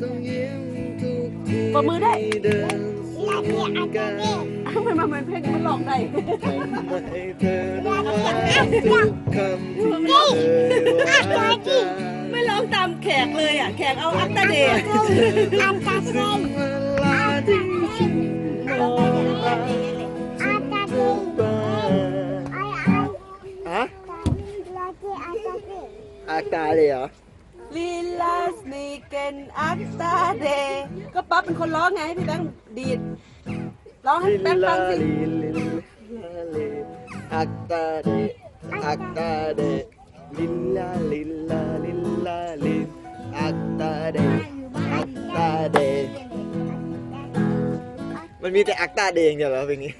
ปรบมือได้เดินลาเทียอาจารย์เด็กอ้าวมันมาเหมือนเพลงมันหลอกได้ทำให้เธอรักทุกคำที่เคยว่าจะไม่ร้องตามแขกเลยอะ แขกเอาอัตตาเดย์อาจารย์เด็ถึกงเวลาที่ฉันมองตาอาจารย์เธเด็อกบ้างไอ้ไอ้ฮะ ลาเทียอาจารย์เด็กอากาเลยเหรอ ลีลาสนีเกนอัตตาเดย์ก็ป๊าเป็นคนร้องไงให้พี่แบงค์ดีดร้องให้ลิพี่แบงค์ลาฟังสิลิลิลาลิอากาเดอากาเดลิลาลิลาลิลาลิอากาเดอากาเดมันมีแต่อักตาเดงเดียวเหรอเพลงนี้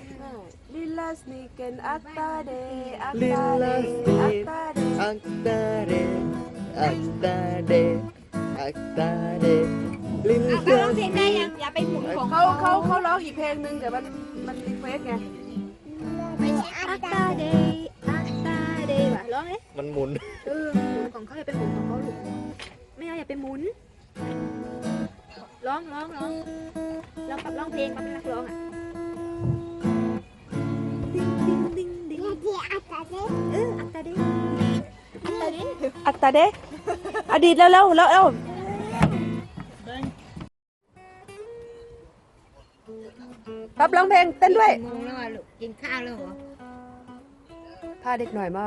ลีลาสนีเกน อัตตาเดย์อัตลิตาเดลาย์สอัติตตาเดย์อักตาเดอักตาเดอักตาเดลิลาร้องเพลงได้ยังอย่าไปหมุนของเขาเขาเขาร้องอีกเพลงหนึ่งแต่มันมันรีเควสไงไม่ใช่อาอัตจาตารย์เดย์อัตตาเดย์ว่ะร้องเลยมันหมุนเออหมุนของเขาอย่าไปหมุนของเขาลูกไม่เอาอย่าไปหมุนร้องร้องร้องร้องกับร้องเพลงกับเป็นนักร้องอะดิ้งดิ้งดิ้งดิ้งลาเทียอาจารย์เด็กเอออัตตาเดย์ อัตตาเดย์อัตาเดะอดีตแล้วแล้วแล้วเอ้าปั๊บร้องเพลงเต้นด้วยโมงแล้วอะลูกกินข้าวแล้วเหรอพาเด็กหน่อยมา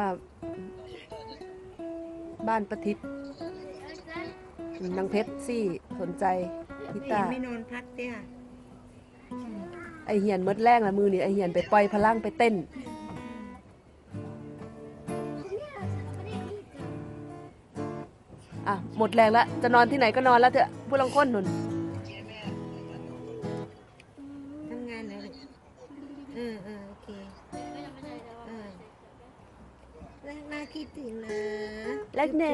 บ้านประทิศนางเพชรซี่สนใจกีตาร์ไม่นอนพักเตี้ยไอเหียนมดแรงละมือนี่ไอเหียนไปปล่อยพลังไปเต้น อะหมดแรงแล้วจะนอนที่ไหนก็นอนแล้วเถอะผู้ลังค้นนุ่นทำงานแล้วลูกเออเออโอเคเออแรกหน้าคิดถึงนะแรกเน่